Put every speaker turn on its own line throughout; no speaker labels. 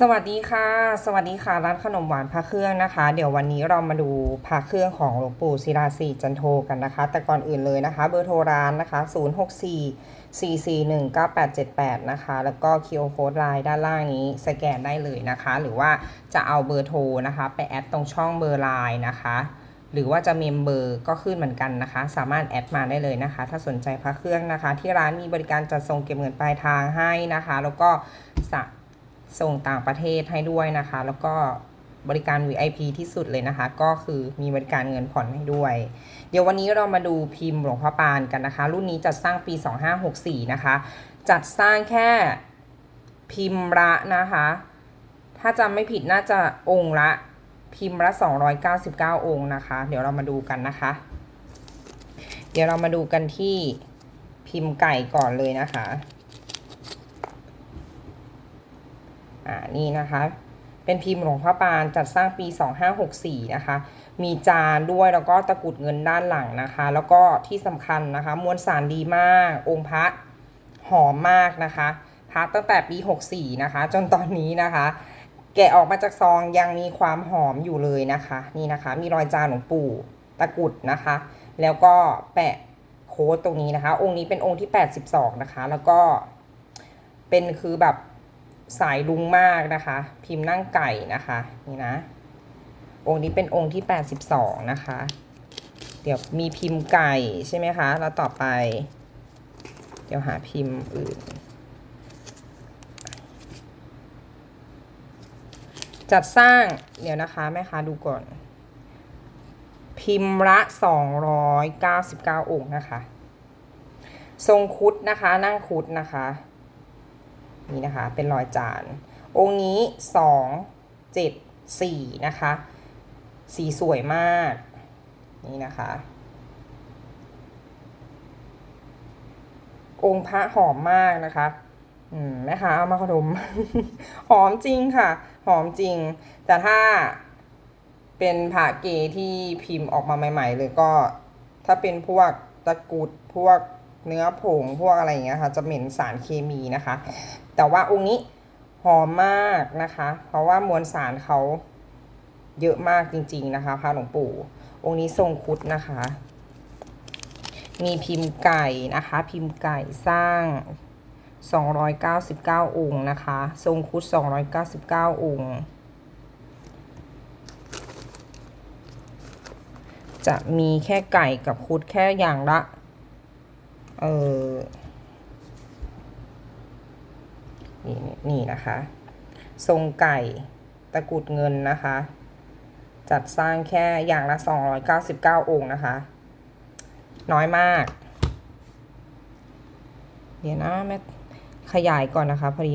สวัสดีค่ะ สวัสดีค่ะร้านขนมหวานพระเครื่องนะคะ เดี๋ยววันนี้เรามาดูพระเครื่องของหลวงปู่ศิลาสีจันโทกันนะคะ แต่ก่อนอื่นเลยนะคะ เบอร์โทรร้านนะคะ 064 441 9878 นะคะ แล้วก็คิวโค้ดไลน์ด้านล่างนี้สแกนได้เลยนะคะ หรือว่าจะเอาเบอร์โทรนะคะ ไปแอดตรงช่องเบอร์ไลน์นะคะหรือว่าจะเมมเบอร์ก็ขึ้นเหมือนกันนะคะ สามารถแอดมาได้เลยนะคะ ถ้าสนใจพระเครื่องนะคะ ที่ร้านมีบริการจัดส่งเก็บเงินปลายทางให้นะคะ แล้วก็ ส่งต่างประเทศให้ด้วยนะคะ แล้วก็บริการ VIP ที่สุดเลยนะคะ ก็คือมีบริการเงินผ่อนให้ด้วย เดี๋ยววันนี้เรามาดูพิมพ์หลวงพ่อปานกันนะคะ รุ่นนี้จัดสร้างปี 2564 นะคะ จัดสร้างแค่พิมพ์ละนะคะ ถ้าจำไม่ผิดน่าจะองค์ละพิมพ์ละ 299 องค์นะคะ เดี๋ยวเรามาดูกันนะคะ เดี๋ยวเรามาดูกันที่พิมพ์ไก่ก่อนเลยนะคะ อ่านี่นะคะ เป็นพิมพ์หลวงพ่อปานจัดสร้างปี 2564 นะคะ มีจานด้วยแล้วก็ตะกุดเงินด้านหลังนะคะ แล้วก็ที่สำคัญนะคะ มวลสารดีมาก องค์พระหอมมากนะคะพระตั้งแต่ปี 64 นะคะ จนตอนนี้นะคะ แกะออกมาจากซองยังมีความหอมอยู่เลยนะคะ นี่นะคะ มีรอยจานหลวงปู่ตะกุดนะคะ แล้วก็แปะโค้ดตรงนี้นะคะ องค์นี้เป็นองค์ที่ 82 นะคะ แล้วก็เป็นคือแบบ สายลุงมากนะคะ พิมพ์นั่งไก่นะคะนี่นะ องค์นี้เป็นองค์ที่ 82 นะคะ เดี๋ยวมีพิมพ์ไก่ใช่ไหมคะ แล้วต่อไป เดี๋ยวหาพิมพ์อื่น จัดสร้างเดี๋ยวนะคะแม่ค้าดูก่อน พิมพ์ละ 299 องค์นะคะ ทรงคุดนะคะ นั่งคุดนะคะ นี่นะคะ เป็นรอยจาน องค์นี้สองเจ็ดสี่นะคะ สีสวยมาก นี่นะคะ องค์พระหอมมากนะคะอืมแม่ค้าเอามาขนม หอมจริงค่ะ หอมจริง แต่ถ้าเป็นผาเกที่พิมพ์ออกมาใหม่ ๆ เลยก็ ถ้าเป็นพวกตะกรุดพวก เนื้อผงพวกอะไรอย่างเงี้ยค่ะ จะเหม็นสารเคมีนะคะ แต่ว่าองค์นี้หอมมากนะคะ เพราะว่ามวลสารเขาเยอะมากจริง ๆ นะคะพระหลวงปู่ องค์นี้ทรงคุดนะคะ มีพิมพ์ไก่นะคะ พิมพ์ไก่สร้าง 299 องค์นะคะ ทรงคุด 299 องค์ จะมีแค่ไก่กับคุดแค่อย่างละ เออนี่นี่นะคะ ทรงไก่ตะกุดเงินนะคะ จัดสร้างแค่อย่างละ 299 องค์นะคะ น้อยมาก เดี๋ยวนะแม่ขยายก่อนนะคะพอดี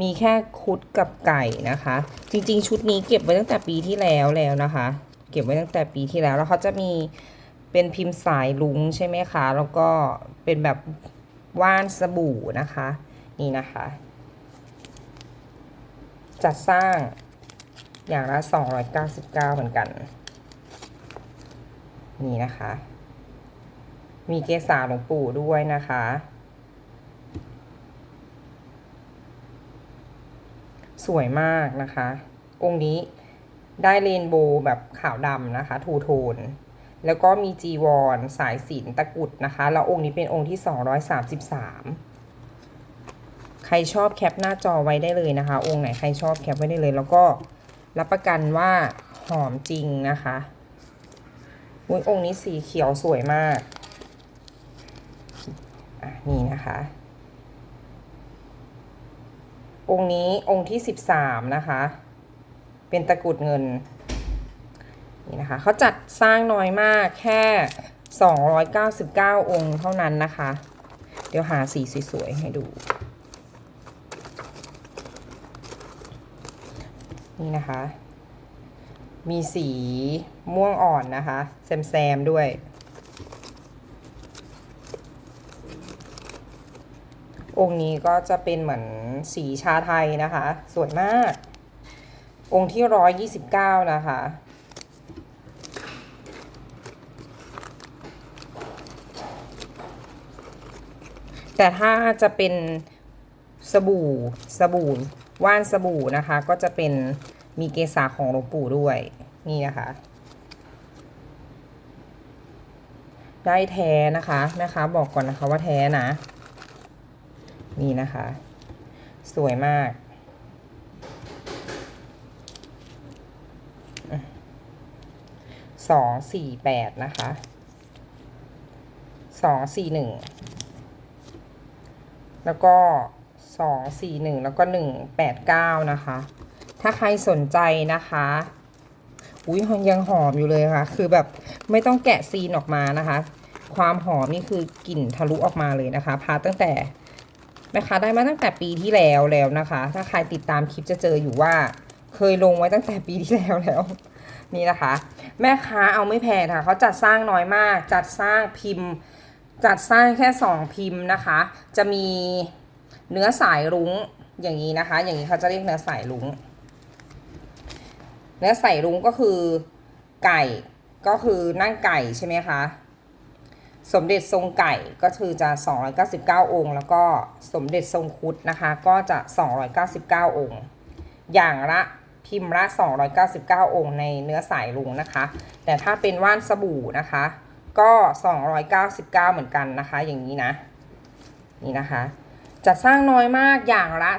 มีแค่คุดกับไก่นะคะ จริง ๆ ชุดนี้เก็บไว้ตั้งแต่ปีที่แล้วแล้วนะคะ เก็บไว้ตั้งแต่ปีที่แล้วแล้วเขาจะมี เป็นพิมพ์สายลุงใช่ไหมคะ แล้วก็เป็นแบบว่านสบู่นะคะ นี่นะคะ จัดสร้างอย่างละ 299 เหมือนกัน นี่นะคะ มีเกสาหลวงปู่ด้วยนะคะ สวยมากนะคะ องค์นี้ได้เรนโบว์แบบขาวดำนะคะ ทูโทน แล้วก็มีจีวร สายสิญจนตะกุดนะคะ แล้วองค์นี้เป็นองค์ที่ 233 ใครชอบแคปหน้าจอไว้ได้เลยนะคะ องค์ไหนใครชอบแคปไว้ได้เลย แล้วก็รับประกันว่าหอมจริงนะคะอุ๊ยองค์นี้สีเขียวสวยมาก อะนี่นะคะ องค์นี้องค์ที่สิบสามนะคะ เป็นตะกุดเงิน นี่นะคะเขาจัดสร้างน้อยมากแค่สองร้อยเก้าสิบเก้าองค์เท่านั้นนะคะ เดี๋ยวหาสีสวยๆให้ดู นี่นะคะ มีสีม่วงอ่อนนะคะ แซมๆด้วย องค์นี้ก็จะเป็นเหมือนสีชาไทยนะคะ สวยมาก องค์ที่ร้อยยี่สิบเก้านะคะ แต่ถ้าจะเป็นสบู่สบู่ว่านสบู่นะคะ ก็จะเป็นมีเกษาของหลวงปู่ด้วยนี่นะคะได้แท้นะคะแม่ค้าบอกก่อนนะคะว่าแท้นะ นี่นะคะ สวยมาก สองสี่แปดนะคะ สองสี่หนึ่ง แล้วก็สองสี่หนึ่งแล้วก็หนึ่งแปดเก้านะคะ ถ้าใครสนใจนะคะอุ้ยยังหอมอยู่เลยค่ะ คือแบบไม่ต้องแกะซีนออกมานะคะ ความหอมนี่คือกลิ่นทะลุออกมาเลยนะคะ พาตั้งแต่แม่ค้าได้มาตั้งแต่ปีที่แล้วแล้วนะคะ ถ้าใครติดตามคลิปจะเจออยู่ว่า เคยลงไว้ตั้งแต่ปีที่แล้วแล้ว นี่นะคะ แม่ค้าเอาไม่แพงค่ะเขาจัดสร้างน้อยมาก จัดสร้างพิมพ์ จัดสร้างแค่สองพิมพ์นะคะ จะมีเนื้อสายรุ้งอย่างนี้นะคะ อย่างนี้เขาจะเรียกเนื้อสายรุ้ง เนื้อใส่รุ้งก็คือไก่ก็คือนั่งไก่ใช่ไหมคะ สมเด็จทรงไก่ก็คือจะ 299 องค์ แล้วก็สมเด็จทรงคุดนะคะ ก็จะ 299 องค์ อย่างละพิมพ์ละ 299 องค์ในเนื้อสายรุ้งนะคะ แต่ถ้าเป็นว่านสบู่นะคะ ก็ 299 เหมือนกันนะคะ อย่างนี้นะ นี่นะคะ จัดสร้างน้อยมากอย่างละ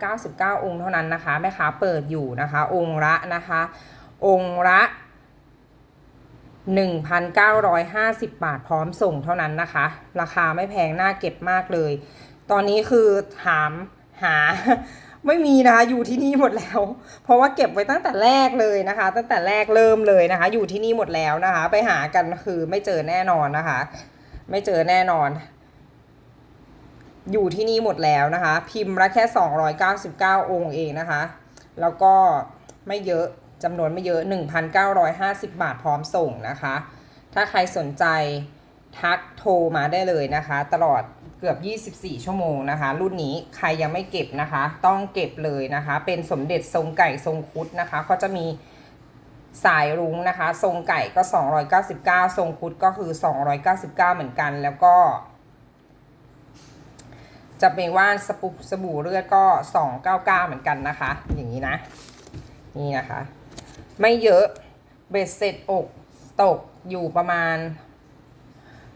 299 องค์เท่านั้นนะคะแม่ค้าเปิดอยู่นะคะ องค์ละนะคะ องค์ละ1,950 บาทพร้อมส่งเท่านั้นนะคะ ราคาไม่แพงน่าเก็บมากเลย ตอนนี้คือถามหา ไม่มีนะคะอยู่ที่นี่หมดแล้ว เพราะว่าเก็บไว้ตั้งแต่แรกเลยนะคะ ตั้งแต่แรกเริ่มเลยนะคะ อยู่ที่นี่หมดแล้วนะคะ ไปหากันคือไม่เจอแน่นอนนะคะ ไม่เจอแน่นอน อยู่ที่นี่หมดแล้วนะคะ พิมพ์ละแค่ 299 องค์เองนะคะ แล้วก็ไม่เยอะจำนวนไม่เยอะ 1,950 บาทพร้อมส่งนะคะ ถ้าใครสนใจทักโทรมาได้เลยนะคะ ตลอด เกือบ 24 ชั่วโมงนะคะ รุ่นนี้ใครยังไม่เก็บนะคะ ต้องเก็บเลยนะคะ เป็นสมเด็จทรงไก่ทรงคุดนะคะเขาจะมีสายรุ้งนะคะ ทรงไก่ก็ 299 ทรงคุดก็คือ 299 เหมือนกัน แล้วก็ จะเป็นว่านสบู่สบู่เลือดก็ 299 เหมือนกันนะคะ อย่างนี้นะ นี่นะคะ ไม่เยอะ เบ็ดเสร็จอกตกอยู่ประมาณ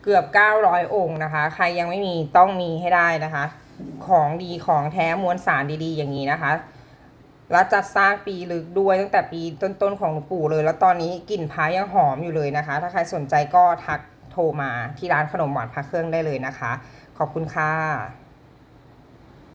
เกือบ 900 องค์นะคะ ใครยังไม่มีต้องมีให้ได้นะคะ ของดีของแท้มวลสารดีๆ อย่างนี้นะคะแล้วจัดสร้างปีลึกด้วยตั้งแต่ปีต้นๆของหลวงปู่เลย แล้วตอนนี้กลิ่นพายยังหอมอยู่เลยนะคะ ถ้าใครสนใจก็ทักโทรมาที่ร้านขนมหวานพระเครื่องได้เลยนะคะ ขอบคุณค่ะ